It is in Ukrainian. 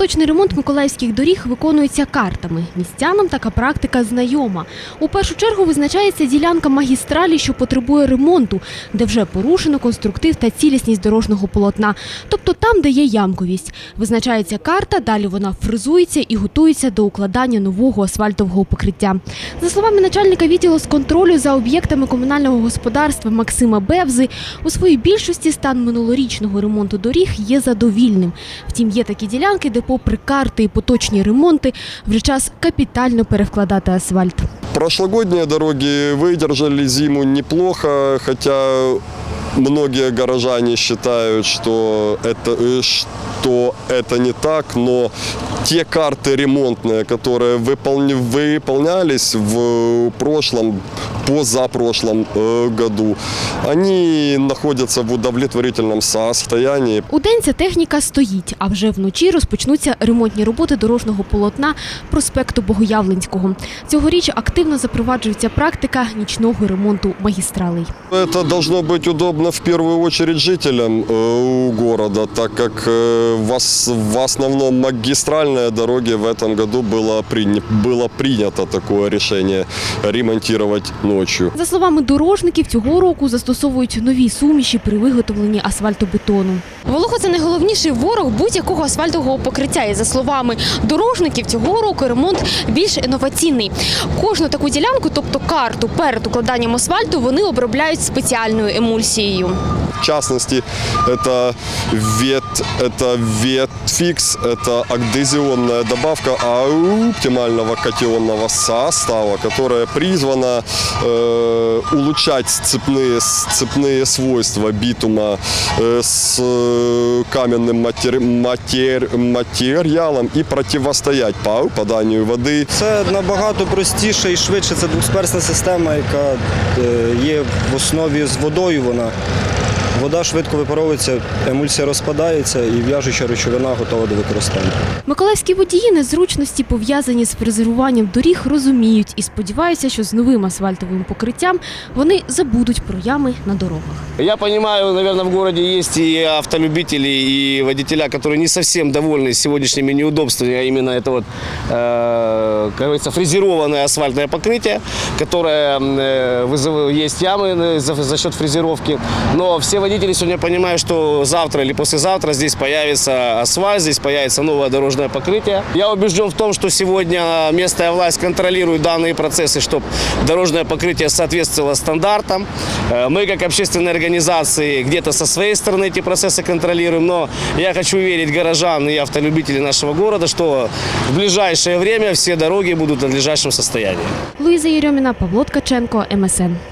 Поточний ремонт миколаївських доріг виконується картами. Містянам така практика знайома. У першу чергу визначається ділянка магістралі, що потребує ремонту, де вже порушено конструктив та цілісність дорожнього полотна, тобто там, де є ямковість. Визначається карта, далі вона фризується і готується до укладання нового асфальтового покриття. За словами начальника відділу з контролю за об'єктами комунального господарства Максима Бевзи, у своїй більшості стан минулорічного ремонту доріг є задовільним. Втім, є такі ділянки, де, попри карти і поточні ремонти, вже час капітально перевкладати асфальт. Прошлогодние дороги выдержали зиму неплохо, хотя многие горожане считают, что это, э, что это не так, но те карты ремонтные, которые выполни- выполнялись в прошлом, позапрошлом э, году, они находятся в удовлетворительном состоянии. Удень ця техніка стоїть, а вже вночі розпочнуться ремонтні роботи дорожнього полотна проспекту Богоявленського. Цьогоріч активно запроваджується практика нічного ремонту магістралей. Это должно быть удобно в первую очередь жителям э, у города, так как э, в, ос- в основном магистральные дороги в этом году было, приня- было принято такое решение ремонтировать ночью. За словами дорожників, цього року застосовують нові суміші при виготовленні асфальтобетону. Волого це найголовніший ворог будь-якого асфальтового покриття. І за словами дорожників, цього року ремонт більш інноваційний. Кожну таку ділянку, тобто карту перед укладанням асфальту, вони обробляють спеціальною емульсією. В частности, это вет, это ветфикс, это адгезионная добавка оптимального катионного состава, которая призвана э, улучшать цепные, цепные свойства битума э, с э, каменным матери- матер- материалом и противостоять попаданию воды Це набагато простіше і швидше. Це двосперсна система, яка е, є в основі з водою. Вона вода швидко випаровується, емульсія розпадається і в'яжуча речовина готова до використання. Миколаївські водії незручності, пов'язані з фрезеруванням доріг, розуміють і сподіваються, що з новим асфальтовим покриттям вони забудуть про ями на дорогах. Я понимаю, наверное, в городе есть и автолюбители, и водителя, которые не совсем довольны сегодняшними неудобствами, а именно это вот, э, как говорится, фрезерованное асфальтное покрытие, которое э, вызыв- есть ямы э, за, за счет фрезеровки. Но все водители сегодня понимают, что завтра или послезавтра здесь появится асфальт, здесь появится новое дорожное покрытие. Я убежден в том, что сегодня местная власть контролирует данные процессы, чтобы дорожное покрытие соответствовало стандартам. Э, Мы, как общественные организации, где-то со своей стороны эти процессы контролируем, но я хочу верить горожан и автолюбителей нашего города, что в ближайшее время все дороги будут в надлежащем состоянии. Луїза Єрьоміна, Павло Ткаченко, МСН.